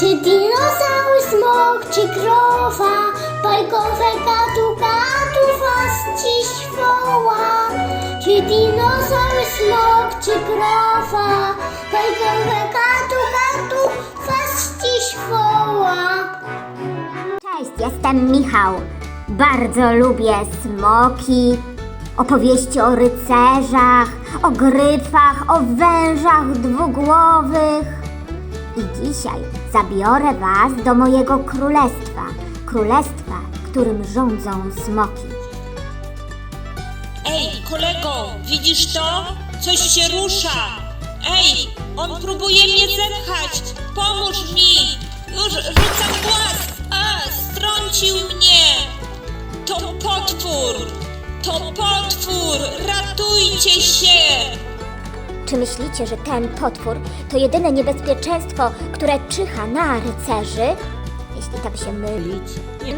Czy dinozaur, smok, czy krowa? Bajkowe gadu gadu was dziś woła. Czy dinozaur, smok, czy krowa? Bajkowe gadu gadu was dziś woła. Cześć, jestem Michał. Bardzo lubię smoki, opowieści o rycerzach, o gryfach, o wężach dwugłowych. I dzisiaj zabiorę Was do mojego królestwa. Królestwa, którym rządzą smoki. Ej, kolego, widzisz to? Coś się rusza. Ej, on próbuje mnie zepchać. Pomóż mi. Już rzucam głaz. A, strącił mnie. To potwór. To potwór. Ratujcie się. Czy myślicie, że ten potwór to jedyne niebezpieczeństwo, które czyha na rycerzy? Jeśli tak się mylić,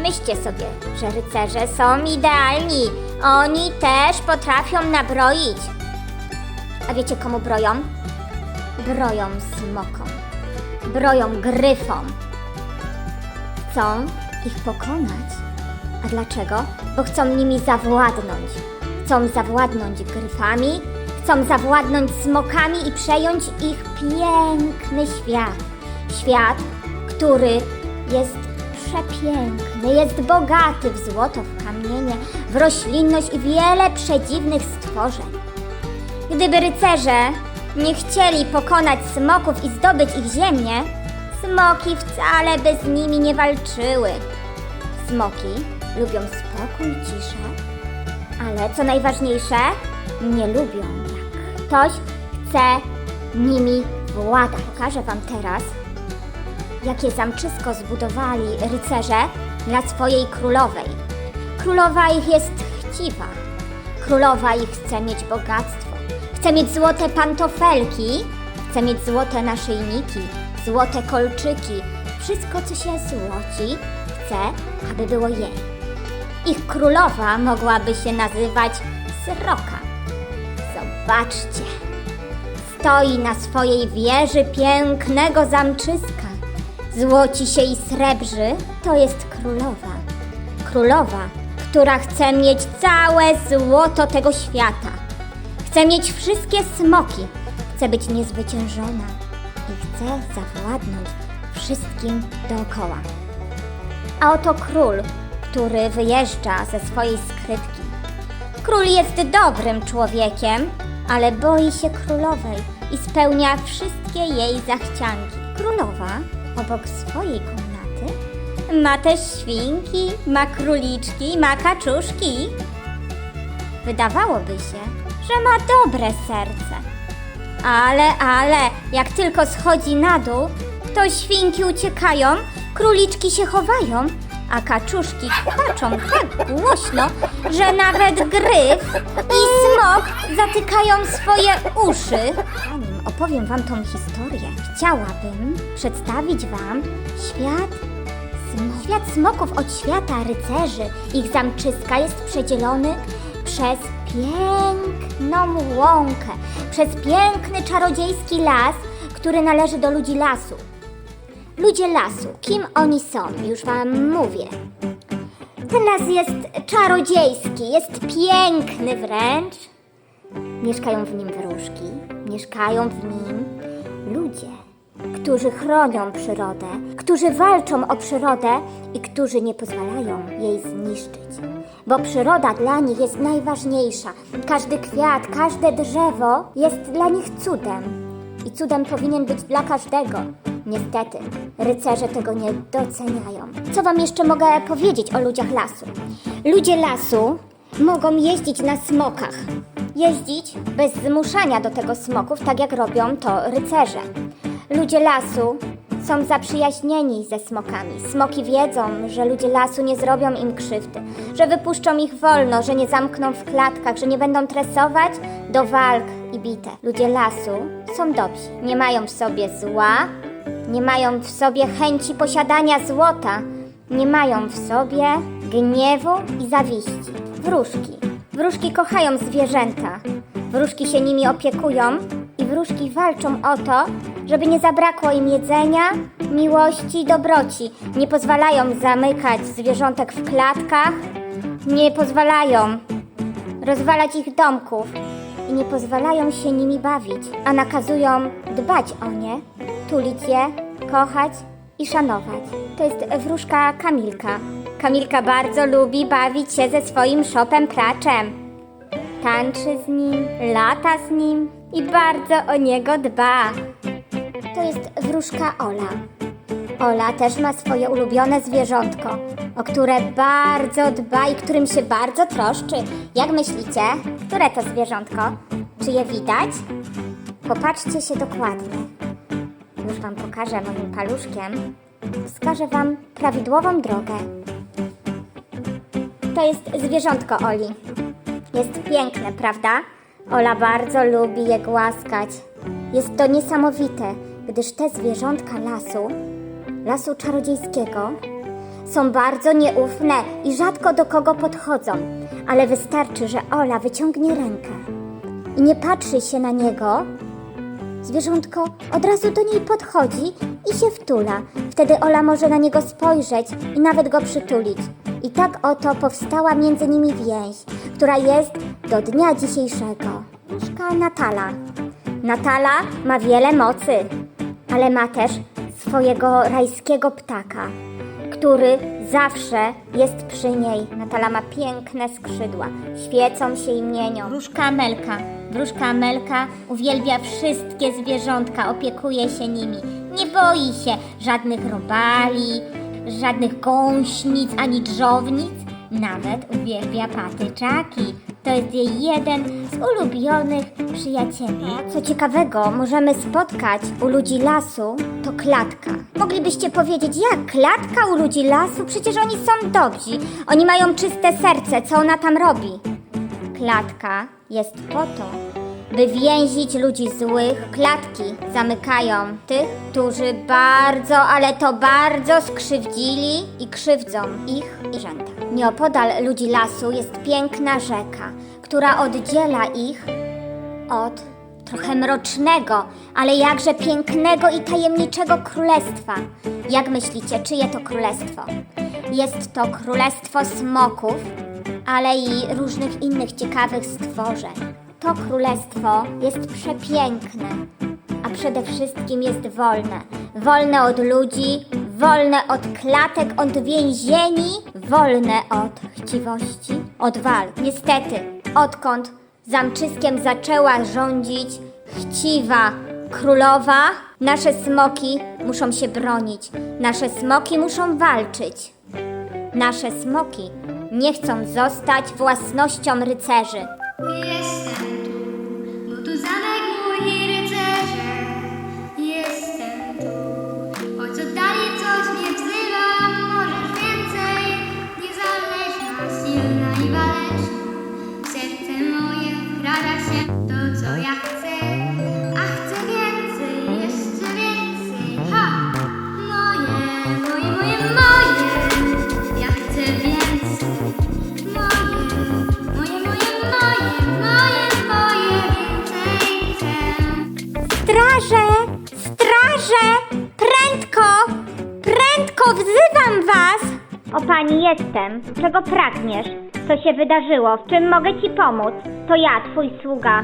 myślcie sobie, że rycerze są idealni. Oni też potrafią nabroić. A wiecie komu broją? Broją smokom. Broją gryfom. Chcą ich pokonać. A dlaczego? Bo chcą nimi zawładnąć. Chcą zawładnąć gryfami, chcą zawładnąć smokami i przejąć ich piękny świat. Świat, który jest przepiękny, jest bogaty w złoto, w kamienie, w roślinność i wiele przedziwnych stworzeń. Gdyby rycerze nie chcieli pokonać smoków i zdobyć ich ziemię, smoki wcale by z nimi nie walczyły. Smoki lubią spokój, ciszę, ale co najważniejsze, nie lubią, ktoś chce nimi władać. Pokażę Wam teraz, jakie zamczysko zbudowali rycerze dla swojej królowej. Królowa ich jest chciwa. Królowa ich chce mieć bogactwo. Chce mieć złote pantofelki, chce mieć złote naszyjniki, złote kolczyki. Wszystko, co się złoci, chce, aby było jej. Ich królowa mogłaby się nazywać Sroka. Zobaczcie. Stoi na swojej wieży pięknego zamczyska. Złoci się i srebrzy, to jest królowa. Królowa, która chce mieć całe złoto tego świata. Chce mieć wszystkie smoki. Chce być niezwyciężona i chce zawładnąć wszystkim dookoła. A oto król, który wyjeżdża ze swojej skrytki. Król jest dobrym człowiekiem, ale boi się królowej i spełnia wszystkie jej zachcianki. Królowa obok swojej komnaty ma też świnki, ma króliczki, ma kaczuszki. Wydawałoby się, że ma dobre serce. Ale, ale, jak tylko schodzi na dół, to świnki uciekają, króliczki się chowają, a kaczuszki kłaczą tak głośno, że nawet gryf i smok zatykają swoje uszy. Zanim opowiem wam tą historię, chciałabym przedstawić wam świat smoków. Świat smoków od świata rycerzy, ich zamczyska jest przedzielony przez piękną łąkę, przez piękny czarodziejski las, który należy do ludzi lasu. Ludzie lasu, kim oni są? Już wam mówię. Ten las jest czarodziejski, jest piękny wręcz. Mieszkają w nim wróżki, mieszkają w nim ludzie, którzy chronią przyrodę, którzy walczą o przyrodę i którzy nie pozwalają jej zniszczyć. Bo przyroda dla nich jest najważniejsza. Każdy kwiat, każde drzewo jest dla nich cudem. I cudem powinien być dla każdego. Niestety, rycerze tego nie doceniają. Co wam jeszcze mogę powiedzieć o ludziach lasu? Ludzie lasu mogą jeździć na smokach. Jeździć bez zmuszania do tego smoków, tak jak robią to rycerze. Ludzie lasu są zaprzyjaźnieni ze smokami. Smoki wiedzą, że ludzie lasu nie zrobią im krzywdy, że wypuszczą ich wolno, że nie zamkną w klatkach, że nie będą tresować do walk i bitew. Ludzie lasu są dobrzy, nie mają w sobie zła, nie mają w sobie chęci posiadania złota, nie mają w sobie gniewu i zawiści. Wróżki. Wróżki kochają zwierzęta. Wróżki się nimi opiekują i wróżki walczą o to, żeby nie zabrakło im jedzenia miłości i dobroci. Nie pozwalają zamykać zwierzątek w klatkach, nie pozwalają rozwalać ich domków i nie pozwalają się nimi bawić, a nakazują dbać o nie, tulić je, kochać i szanować. To jest wróżka Kamilka. Kamilka bardzo lubi bawić się ze swoim szopem praczem. Tańczy z nim, lata z nim i bardzo o niego dba. To jest wróżka Ola. Ola też ma swoje ulubione zwierzątko, o które bardzo dba i którym się bardzo troszczy. Jak myślicie, które to zwierzątko? Czy je widać? Popatrzcie się dokładnie. Już Wam pokażę moim paluszkiem. Wskażę Wam prawidłową drogę. To jest zwierzątko Oli. Jest piękne, prawda? Ola bardzo lubi je głaskać. Jest to niesamowite, gdyż te zwierzątka lasu, lasu czarodziejskiego, są bardzo nieufne i rzadko do kogo podchodzą, ale wystarczy, że Ola wyciągnie rękę i nie patrzy się na niego, zwierzątko od razu do niej podchodzi i się wtula. Wtedy Ola może na niego spojrzeć i nawet go przytulić. I tak oto powstała między nimi więź, która jest do dnia dzisiejszego. Nóżka Natala. Natala ma wiele mocy, ale ma też swojego rajskiego ptaka, który zawsze jest przy niej. Natala ma piękne skrzydła, świecą się i mienią. Wróżka Amelka. Wróżka Amelka uwielbia wszystkie zwierzątka, opiekuje się nimi. Nie boi się żadnych robali, żadnych gąśnic ani drzownic. Nawet uwielbia patyczaki. To jest jej jeden z ulubionych przyjacieli. Co ciekawego, możemy spotkać u ludzi lasu, to klatka. Moglibyście powiedzieć, jak klatka u ludzi lasu? Przecież oni są dobrzy. Oni mają czyste serce. Co ona tam robi? Klatka jest po to, by więzić ludzi złych. Klatki zamykają tych, którzy bardzo, ale to bardzo skrzywdzili i krzywdzą ich i rzęta. Nieopodal ludzi lasu jest piękna rzeka, która oddziela ich od trochę mrocznego, ale jakże pięknego i tajemniczego królestwa. Jak myślicie, czyje to królestwo? Jest to królestwo smoków, ale i różnych innych ciekawych stworzeń. To królestwo jest przepiękne, a przede wszystkim jest wolne. Wolne od ludzi, wolne od klatek, od więzieni, wolne od chciwości, od walk. Niestety, odkąd zamczyskiem zaczęła rządzić chciwa królowa, nasze smoki muszą się bronić, nasze smoki muszą walczyć. Nasze smoki nie chcą zostać własnością rycerzy. Jestem Straże! Straże! Prędko! Prędko wzywam was! O pani jestem. Czego pragniesz? Co się wydarzyło? W czym mogę ci pomóc? To ja, twój sługa.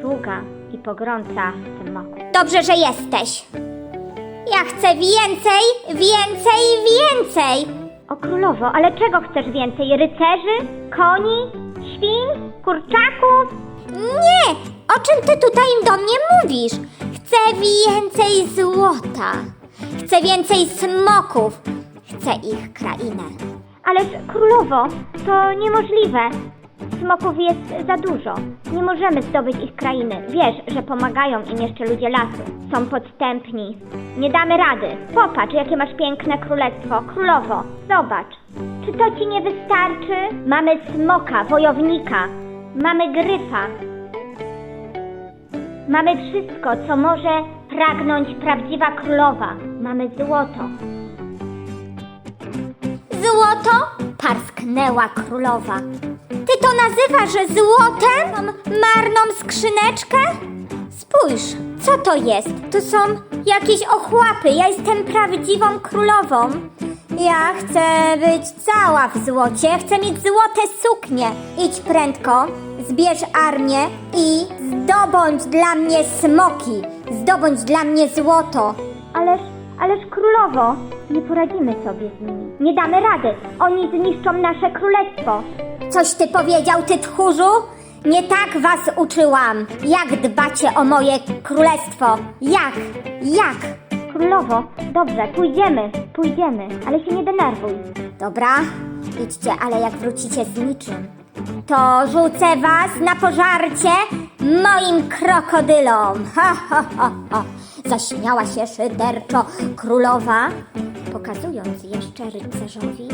Sługa i pogrąca smoku. Dobrze, że jesteś. Ja chcę więcej, więcej, więcej! O królowo, ale czego chcesz więcej? Rycerzy? Koni? Świń? Kurczaków? Nie! O czym ty tutaj do mnie mówisz? Chcę więcej złota. Chcę więcej smoków. Chcę ich krainę. Ależ królowo, to niemożliwe. Smoków jest za dużo. Nie możemy zdobyć ich krainy. Wiesz, że pomagają im jeszcze ludzie lasu. Są podstępni. Nie damy rady. Popatrz, jakie masz piękne królestwo. Królowo, zobacz. Czy to ci nie wystarczy? Mamy smoka, wojownika. Mamy gryfa. Mamy wszystko, co może pragnąć prawdziwa królowa. Mamy złoto. Złoto? Parsknęła królowa. Ty to nazywasz złotem? Marną skrzyneczkę? Spójrz, Co to jest? To są jakieś ochłapy. Ja jestem prawdziwą królową. Ja chcę być cała w złocie. Chcę mieć złote suknie. Idź prędko, zbierz armię i zdobądź dla mnie smoki. Zdobądź dla mnie złoto. Ależ, ależ królowo, nie poradzimy sobie z nimi. Nie damy rady. Oni zniszczą nasze królestwo. Coś ty powiedział, ty tchórzu? Nie tak was uczyłam. Jak dbacie o moje królestwo? Jak? Jak? Królowo, dobrze, pójdziemy, pójdziemy, ale się nie denerwuj. Dobra, idźcie, ale jak wrócicie z niczym, to rzucę was na pożarcie moim krokodylom. Ha, ha, ha, ha. Zaśmiała się szyderczo królowa, pokazując jeszcze rycerzowi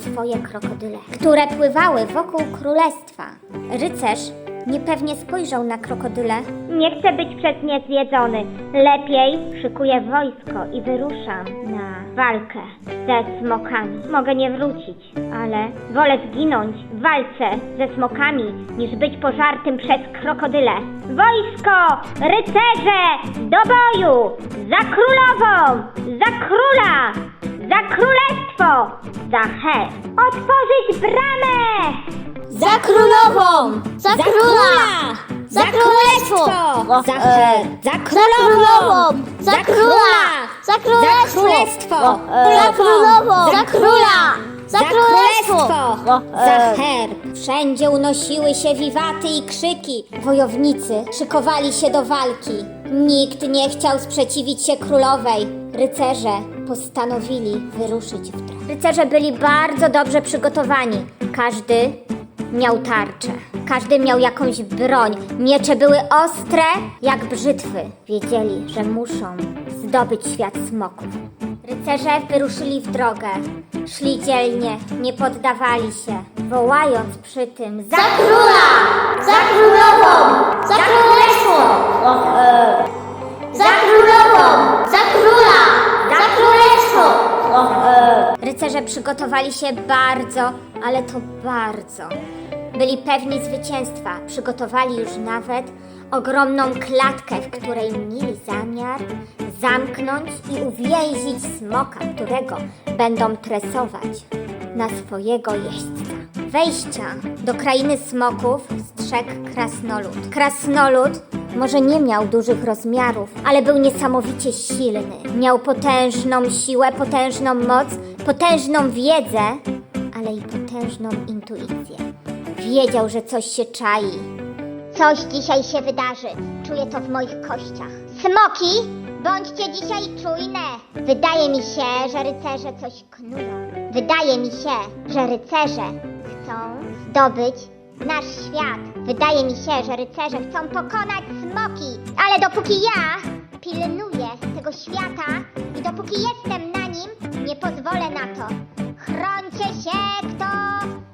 swoje krokodyle, które pływały wokół królestwa. Rycerz niepewnie spojrzał na krokodyle. Nie chcę być przez nie zjedzony. Lepiej szykuję wojsko i wyruszam na walkę ze smokami. Mogę nie wrócić, ale wolę zginąć w walce ze smokami, niż być pożartym przez krokodyle. Wojsko! Rycerze! Do boju! Za królową! Za króla! Za królestwo! Za her! Otworzyć bramę! Za królową! Za króla! Za królestwo! Za her! Za Za królową! Za króla! Za królestwo! królestwo! Za królową! Za króla! Za królestwo! Za her! Wszędzie unosiły się wiwaty i krzyki. Wojownicy szykowali się do walki. Nikt nie chciał sprzeciwić się królowej. Rycerze postanowili wyruszyć w drogę. Rycerze byli bardzo dobrze przygotowani. Każdy miał tarczę. Każdy miał jakąś broń. Miecze były ostre jak brzytwy. Wiedzieli, że muszą zdobyć świat smoków. Rycerze wyruszyli w drogę. Szli dzielnie, nie poddawali się, wołając przy tym za króla! Za królową! Przygotowali się bardzo, ale to bardzo. Byli pewni zwycięstwa. Przygotowali już nawet ogromną klatkę, w której mieli zamiar zamknąć i uwięzić smoka, którego będą tresować na swojego jeźdźca. Wejścia do krainy smoków strzegł krasnolud. Krasnolud może nie miał dużych rozmiarów, ale był niesamowicie silny. Miał potężną siłę, potężną moc, potężną wiedzę, ale i potężną intuicję. Wiedział, że coś się czai. Coś dzisiaj się wydarzy. Czuję to w moich kościach. Smoki, bądźcie dzisiaj czujne. Wydaje mi się, że rycerze coś knują. Wydaje mi się, że rycerze chcą zdobyć nasz świat. Wydaje mi się, że rycerze chcą pokonać smoki. Ale dopóki ja pilnuję tego świata i dopóki jestem na nim, nie pozwolę na to. Chrońcie się, kto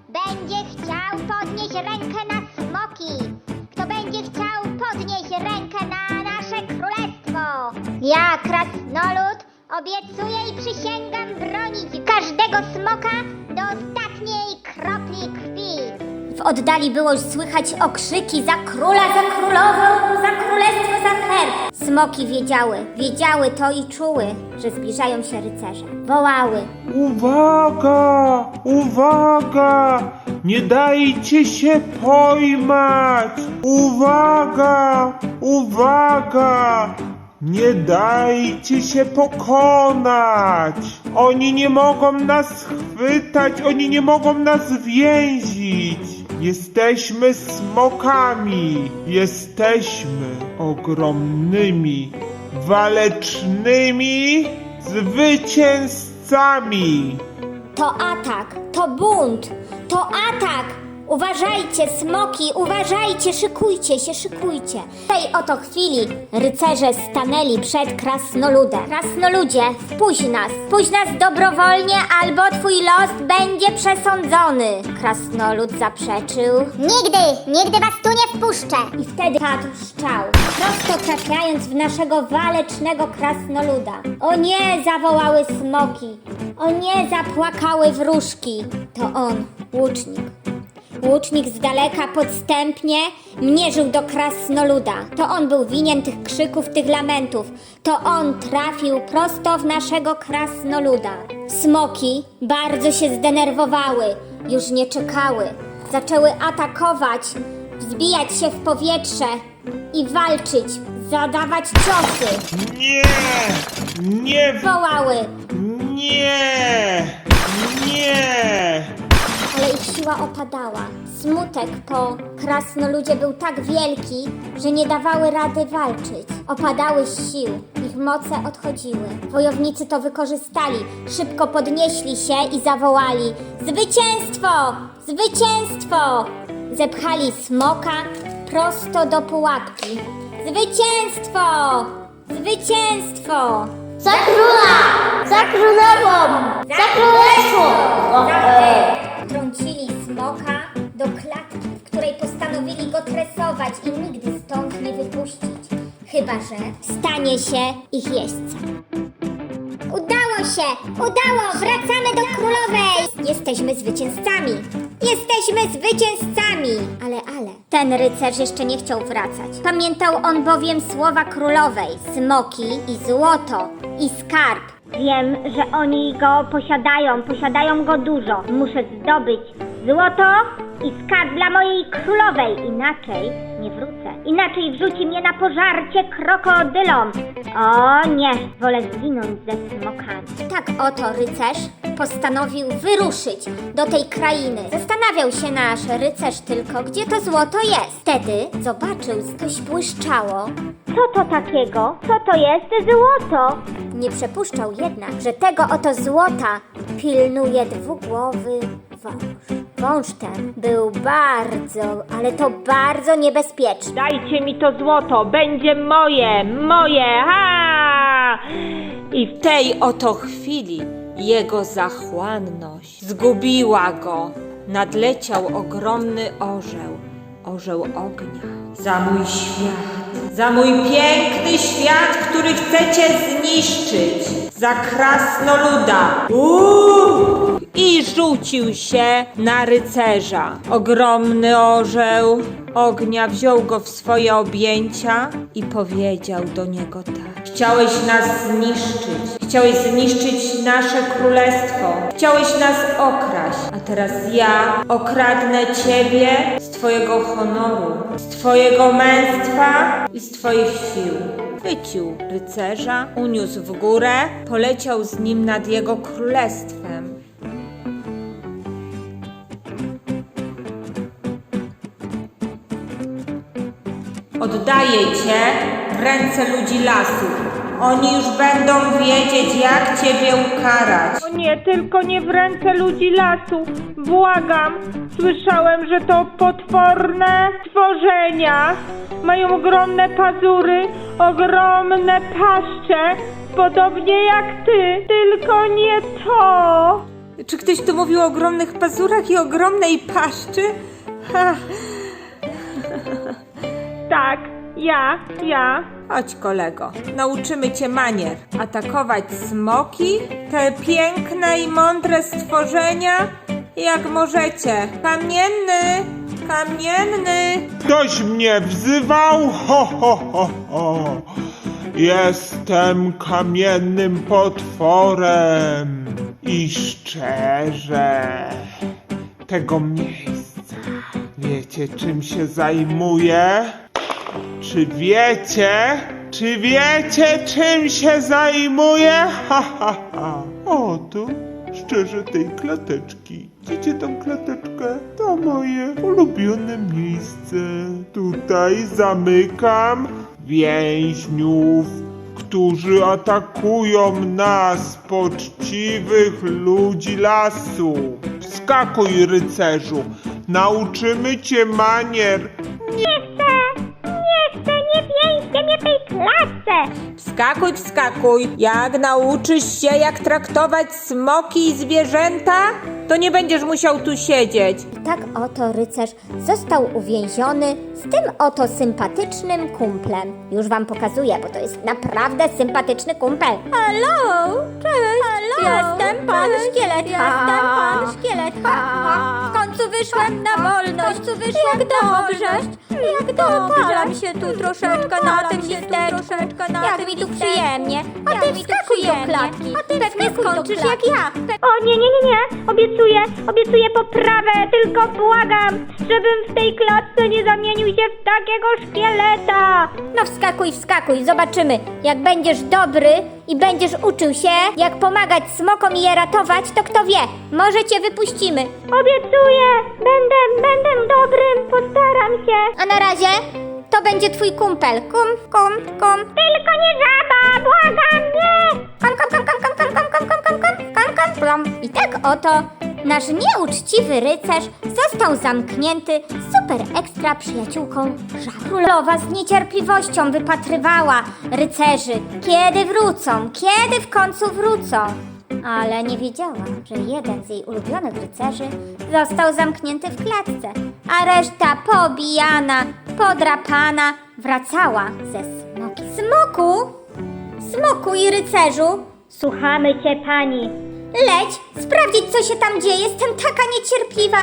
będzie chciał podnieść rękę na smoki. Kto będzie chciał podnieść rękę na nasze królestwo. Ja, krasnolud, obiecuję i przysięgam bronić każdego smoka do ostatniej kropli krwi. W oddali było słychać okrzyki za króla, za królową, za królestwo, za herb. Smoki wiedziały, wiedziały to i czuły, że zbliżają się rycerze. Wołały. Uwaga! Uwaga! Nie dajcie się pojmać! Uwaga! Uwaga! Nie dajcie się pokonać! Oni nie mogą nas chwytać, oni nie mogą nas więzić! Jesteśmy smokami! Jesteśmy ogromnymi, walecznymi zwycięzcami! To atak, to bunt, to atak! Uważajcie, smoki, uważajcie, szykujcie się, szykujcie. W tej oto chwili rycerze stanęli przed krasnoludem. Krasnoludzie, wpuść nas, wpuść nas dobrowolnie, albo twój los będzie przesądzony. Krasnolud zaprzeczył. Nigdy, nigdy was tu nie wpuszczę! I wtedy padł szczał, prosto trafiając w naszego walecznego krasnoluda. O nie, zawołały smoki. O nie, zapłakały wróżki. To on, łucznik. Łucznik z daleka podstępnie mierzył do krasnoluda. To on był winien tych krzyków, tych lamentów. To on trafił prosto w naszego krasnoluda. Smoki bardzo się zdenerwowały, już nie czekały. Zaczęły atakować, wzbijać się w powietrze i walczyć, zadawać ciosy. Nie! Nie! Wołały, Nie! Nie! Ale ich siła opadała. Smutek po krasnoludzie był tak wielki, że nie dawały rady walczyć. Opadały z sił, ich moce odchodziły. Wojownicy to wykorzystali, szybko podnieśli się i zawołali: Zwycięstwo! Zwycięstwo! Zepchali smoka prosto do pułapki. Zwycięstwo! Zwycięstwo! Za króla! Za królową! Za królestwo! Trącili smoka do klatki, w której postanowili go tresować i nigdy stąd nie wypuścić. Chyba, że stanie się ich jeźdźcem. Udało się! Udało! Wracamy do królowej! Jesteśmy zwycięzcami! Jesteśmy zwycięzcami! Ale, ale, ten rycerz jeszcze nie chciał wracać. Pamiętał on bowiem słowa królowej: smoki i złoto i skarb. Wiem, że oni go posiadają, posiadają go dużo. Muszę zdobyć złoto i skarb dla mojej królowej. Inaczej nie wrócę. Inaczej wrzuci mnie na pożarcie krokodylom. O nie, wolę zginąć ze smokami. Tak oto rycerz postanowił wyruszyć do tej krainy. Zastanawiał się nasz rycerz tylko, gdzie to złoto jest. Wtedy zobaczył, coś błyszczało. Co to takiego? Co to jest złoto? Nie przypuszczał jednak, że tego oto złota pilnuje dwugłowy wąż. Był bardzo, ale to bardzo niebezpieczny. Dajcie mi to złoto, będzie moje, moje, ha! I w tej oto chwili jego zachłanność zgubiła go. Nadleciał ogromny orzeł, orzeł ognia. Za mój świat, za mój piękny świat, który chcecie zniszczyć. Za krasnoluda. Uuu! I rzucił się na rycerza. Ogromny orzeł ognia wziął go w swoje objęcia i powiedział do niego tak. Chciałeś nas zniszczyć. Chciałeś zniszczyć nasze królestwo. Chciałeś nas okraść. A teraz ja okradnę ciebie z twojego honoru, z twojego męstwa i z twoich sił. Chwycił rycerza, uniósł w górę, poleciał z nim nad jego królestwem. Oddaję cię w ręce ludzi lasu. Oni już będą wiedzieć, jak ciebie ukarać. O nie, tylko nie w ręce ludzi lasu. Błagam. Słyszałem, że to potworne stworzenia. Mają ogromne pazury, ogromne paszcze, podobnie jak ty, tylko nie to. Czy ktoś tu mówił o ogromnych pazurach i ogromnej paszczy? Ha, Tak, ja, ja. Chodź kolego, nauczymy cię manier. Atakować smoki, te piękne i mądre stworzenia, jak możecie. Kamienny, kamienny. Ktoś mnie wzywał? Ho, ho, ho, ho. Jestem kamiennym potworem i szczerze tego miejsca. Wiecie, czym się zajmuję? Czy wiecie? Czy wiecie, czym się zajmuję? Ha, ha, ha. Oto, szczerze tej klateczki. Widzicie tą klateczkę? To moje ulubione miejsce. Tutaj zamykam więźniów, którzy atakują nas, poczciwych ludzi lasu. Wskakuj, rycerzu, nauczymy cię manier. Wskakuj, wskakuj. Jak nauczysz się, jak traktować smoki i zwierzęta, to nie będziesz musiał tu siedzieć. I tak oto rycerz został uwięziony z tym oto sympatycznym kumplem. Już wam pokazuję, bo to jest naprawdę sympatyczny kumpel. Hello! Cześć! Hello! Jestem pan szkielet! Jestem pan szkielet! Ha, ha. W końcu wyszłam na wolność, tu wyszłam jak dobrze, jak dobrze. Palam się tu troszeczkę na tym listeczku, jak mi tu przyjemnie. A ty wskakuj do klatki, a ty pewnie skończysz jak ja. O nie, nie, nie, nie. Obiecuję, obiecuję poprawę, tylko błagam, żebym w tej klatce nie zamienił się w takiego szkieleta. No wskakuj, wskakuj, zobaczymy. Jak będziesz dobry i będziesz uczył się, jak pomagać smokom i je ratować, to kto wie, może cię wypuścimy. Obiecuję, będę, będę dobrym, postaram się. A na razie to będzie twój kumpel. Kum, kum, kum. Tylko nie żaba, błagam, nie. Kom, kom, kom, kom, kom, kom, kom, kom, kom, kom, kom, kom, plom. I tak oto nasz nieuczciwy rycerz został zamknięty z super ekstra przyjaciółką żab. Królowa z niecierpliwością wypatrywała rycerzy, kiedy wrócą, kiedy w końcu wrócą. Ale nie wiedziała, że jeden z jej ulubionych rycerzy został zamknięty w klatce, a reszta pobijana, podrapana wracała ze smoki. Smoku! Smoku i rycerzu, Słuchamy cię, pani. leć, sprawdzić co się tam dzieje, jestem taka niecierpliwa.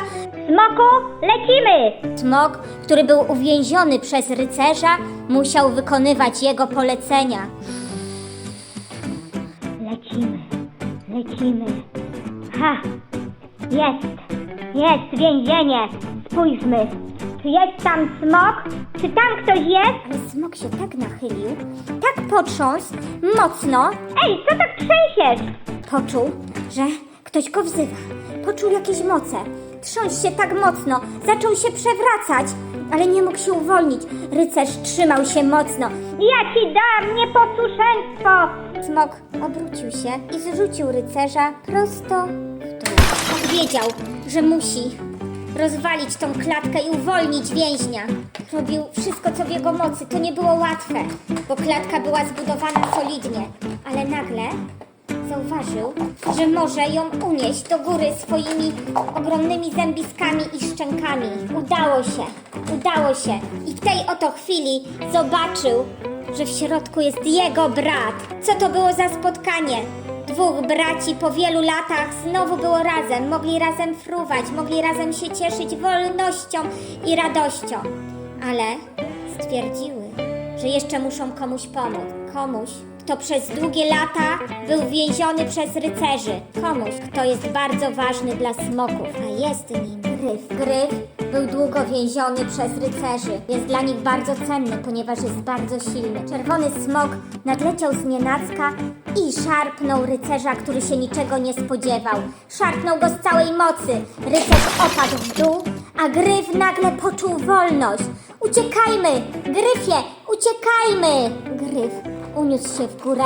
Smoku, lecimy. Smok, który był uwięziony przez rycerza, musiał wykonywać jego polecenia. Lecimy, lecimy. Ha! Jest, jest więzienie. Spójrzmy. Czy jest tam smok? Czy tam ktoś jest? Ale smok się tak nachylił, tak potrząsł, mocno, Ej, co tak trzęsiesz? poczuł, że ktoś go wzywa. Poczuł jakieś moce. Trząść się tak mocno, zaczął się przewracać, ale nie mógł się uwolnić. Rycerz trzymał się mocno. Ja ci dam nieposłuszeństwo. Smok obrócił się i zrzucił rycerza prosto w dół. Wiedział, że musi rozwalić tą klatkę i uwolnić więźnia. Robił wszystko, co w jego mocy. To nie było łatwe, bo klatka była zbudowana solidnie. Ale nagle zauważył, że może ją unieść do góry swoimi ogromnymi zębiskami i szczękami. Udało się, udało się. I w tej oto chwili zobaczył, że w środku jest jego brat. Co to było za spotkanie? Dwóch braci po wielu latach znowu było razem, mogli razem fruwać, mogli razem się cieszyć wolnością i radością. Ale stwierdziły, że jeszcze muszą komuś pomóc. Komuś, kto przez długie lata był więziony przez rycerzy. Komuś, kto jest bardzo ważny dla smoków, a jest nim Gryf. Gryf był długo więziony przez rycerzy. Jest dla nich bardzo cenny, ponieważ jest bardzo silny. Czerwony smok nadleciał z nienacka i szarpnął rycerza, który się niczego nie spodziewał. Szarpnął go z całej mocy. Rycerz opadł w dół, a Gryf nagle poczuł wolność. Uciekajmy! Gryfie, uciekajmy! Gryf uniósł się w górę.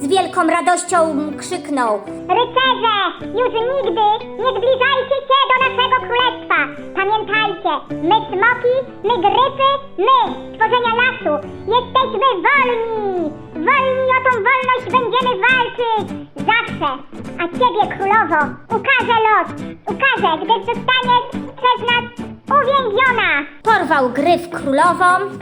Z wielką radością krzyknął. Rycerze, już nigdy nie zbliżajcie się do naszego królestwa. Pamiętajcie, my smoki, my gryfy, my, stworzenia lasu, jesteśmy wolni. Wolni o tą wolność będziemy walczyć. Zawsze. A ciebie, królowo, ukaże los. Ukaże, gdy zostaniesz przez nas uwięziona. Porwał gryf królową.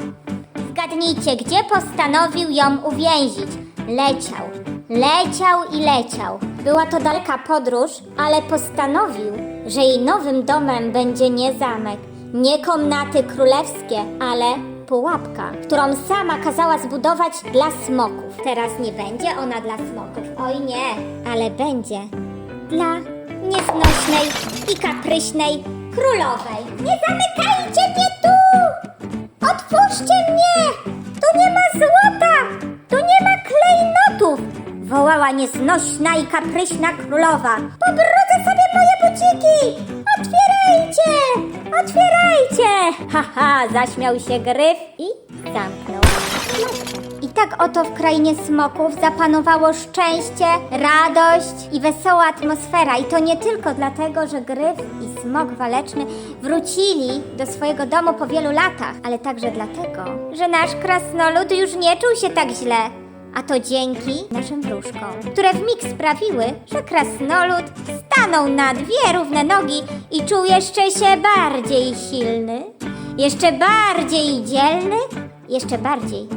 Zgadnijcie, gdzie postanowił ją uwięzić. Leciał, leciał i leciał. Była to daleka podróż, ale postanowił, że jej nowym domem będzie nie zamek, nie komnaty królewskie, ale pułapka, którą sama kazała zbudować dla smoków. Teraz nie będzie ona dla smoków, oj nie, ale będzie dla nieznośnej i kapryśnej królowej. Nie zamykajcie mnie tu! Otwórzcie mnie! Tu nie ma złota! Tu nie ma klejnotów! Wołała nieznośna i kapryśna królowa. Pobrudzę sobie moje buciki! Otwierajcie! Otwierajcie! Haha, zaśmiał się gryf i zamknął. Tak oto w krainie smoków zapanowało szczęście, radość i wesoła atmosfera. I to nie tylko dlatego, że Gryf i Smok Waleczny wrócili do swojego domu po wielu latach, ale także dlatego, że nasz krasnolud już nie czuł się tak źle. A to dzięki naszym wróżkom, które w mig sprawiły, że krasnolud stanął na dwie równe nogi i czuł jeszcze się bardziej silny, jeszcze bardziej dzielny, jeszcze bardziej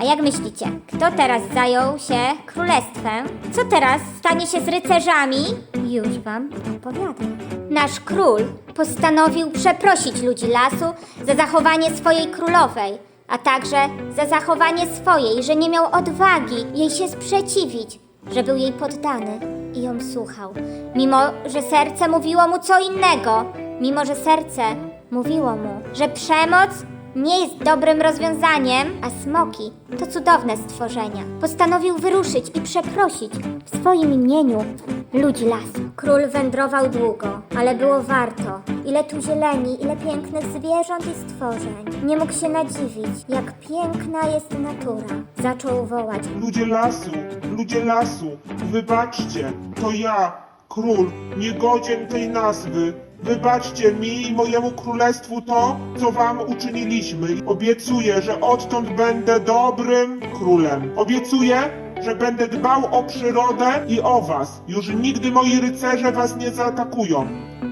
A jak myślicie, kto teraz zajął się królestwem? Co teraz stanie się z rycerzami? Już wam opowiadam. Nasz król postanowił przeprosić ludzi lasu za zachowanie swojej królowej, a także za zachowanie swojej, że nie miał odwagi jej się sprzeciwić, że był jej poddany i ją słuchał. Mimo, że serce mówiło mu co innego, mimo, że serce mówiło mu, że przemoc nie jest dobrym rozwiązaniem, a smoki to cudowne stworzenia. Postanowił wyruszyć i przeprosić w swoim imieniu ludzi lasu. Król wędrował długo, ale było warto. Ile tu zieleni, ile pięknych zwierząt i stworzeń. Nie mógł się nadziwić, jak piękna jest natura. Zaczął wołać. Ludzie lasu, ludzie lasu, wybaczcie, to ja, król, niegodzien tej nazwy. Wybaczcie mi i mojemu królestwu to, co wam uczyniliśmy. Obiecuję, że odtąd będę dobrym królem. Obiecuję, że będę dbał o przyrodę i o was. Już nigdy moi rycerze was nie zaatakują.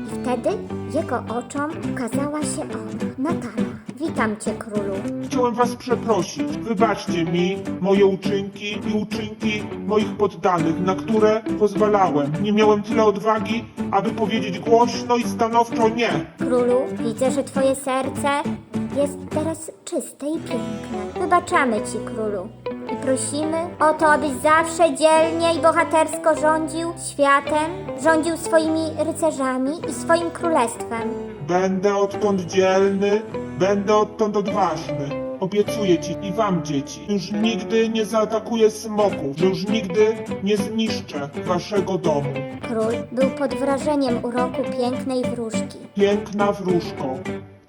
Wtedy jego oczom ukazała się ona, Natala. Witam cię, królu. Chciałem was przeprosić. Wybaczcie mi moje uczynki i uczynki moich poddanych, na które pozwalałem. Nie miałem tyle odwagi, aby powiedzieć głośno i stanowczo nie. Królu, widzę, że twoje serce jest teraz czyste i piękne. Wybaczamy ci, królu. Prosimy o to, abyś zawsze dzielnie i bohatersko rządził światem, rządził swoimi rycerzami i swoim królestwem. Będę odtąd dzielny, będę odtąd odważny. Obiecuję ci i wam, dzieci, już nigdy nie zaatakuję smoków, że już nigdy nie zniszczę waszego domu. Król był pod wrażeniem uroku pięknej wróżki. Piękna wróżko,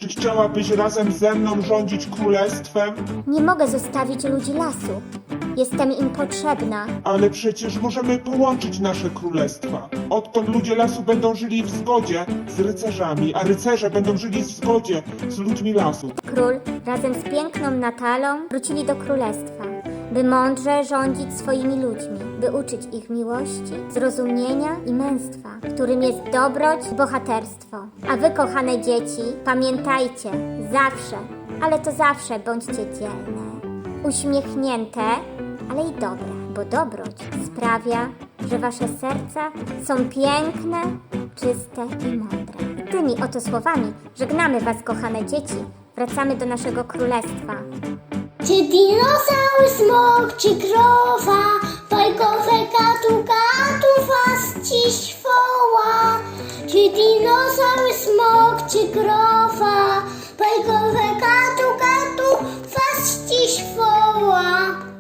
czy chciałabyś razem ze mną rządzić królestwem? Nie mogę zostawić ludzi lasu. Jestem im potrzebna. Ale przecież możemy połączyć nasze królestwa. Odtąd ludzie lasu będą żyli w zgodzie z rycerzami, a rycerze będą żyli w zgodzie z ludźmi lasu. Król razem z piękną Natalą wrócili do królestwa, by mądrze rządzić swoimi ludźmi, by uczyć ich miłości, zrozumienia i męstwa, którym jest dobroć i bohaterstwo. A wy, kochane dzieci, pamiętajcie, zawsze, ale to zawsze bądźcie dzielne, uśmiechnięte, ale i dobre, bo dobroć sprawia, że wasze serca są piękne, czyste i mądre. Tymi oto słowami żegnamy was, kochane dzieci. Wracamy do naszego królestwa. Czy dinozaur, smok, czy krowa? Bajkowe katu, katu was dziś woła. Czy dinozaur, smok, czy krowa? Bajkowe katu, katu was dziś woła.